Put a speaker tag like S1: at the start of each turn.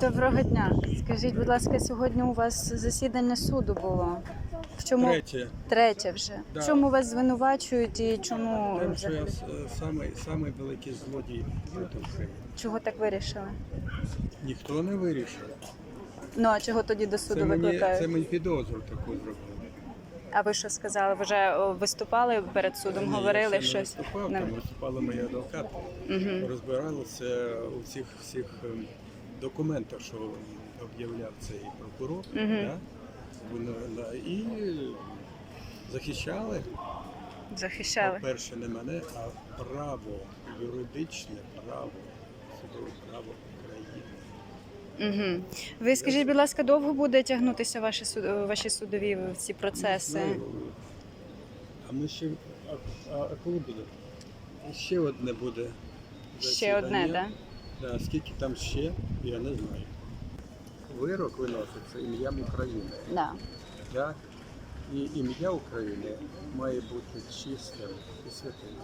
S1: Доброго дня. Скажіть, будь ласка, сьогодні у вас засідання суду було. В чому
S2: Третє,
S1: третє вже?
S2: Да.
S1: В чому вас звинувачують і чому
S2: тим, що я
S1: взагалі?
S2: с- самий, самий великий злодій проти України.
S1: чого так вирішили?
S2: Ніхто не вирішив.
S1: Ну а чого тоді до суду
S2: Це мені,
S1: викликають?
S2: це мені підозру таку зробили.
S1: А ви що сказали? Ви вже о, виступали перед судом,
S2: Ні,
S1: говорили
S2: я ще
S1: щось?
S2: Не виступав,
S1: Не.
S2: там виступали мої адвокати.
S1: Угу.
S2: Розбиралися у всіх всіх ем, документах, що об'являв цей прокурор.
S1: Мгм.
S2: Да? Вони, да, і захищали,
S1: Захищали.
S2: по-перше, не мене, а право, юридичне право, судове право України.
S1: Угу. Ви скажіть, будь ласка, довго буде тягнутися ваші ваші судові ці процеси?
S2: Не знаю. А ми ще. А, а, коли буде? Ще одне буде.
S1: Ще одне, так?
S2: Да, скільки там ще, я не знаю. Вирок виноситься ім'ям України.
S1: Да.
S2: Так? І ім'я України має бути чистим і святим.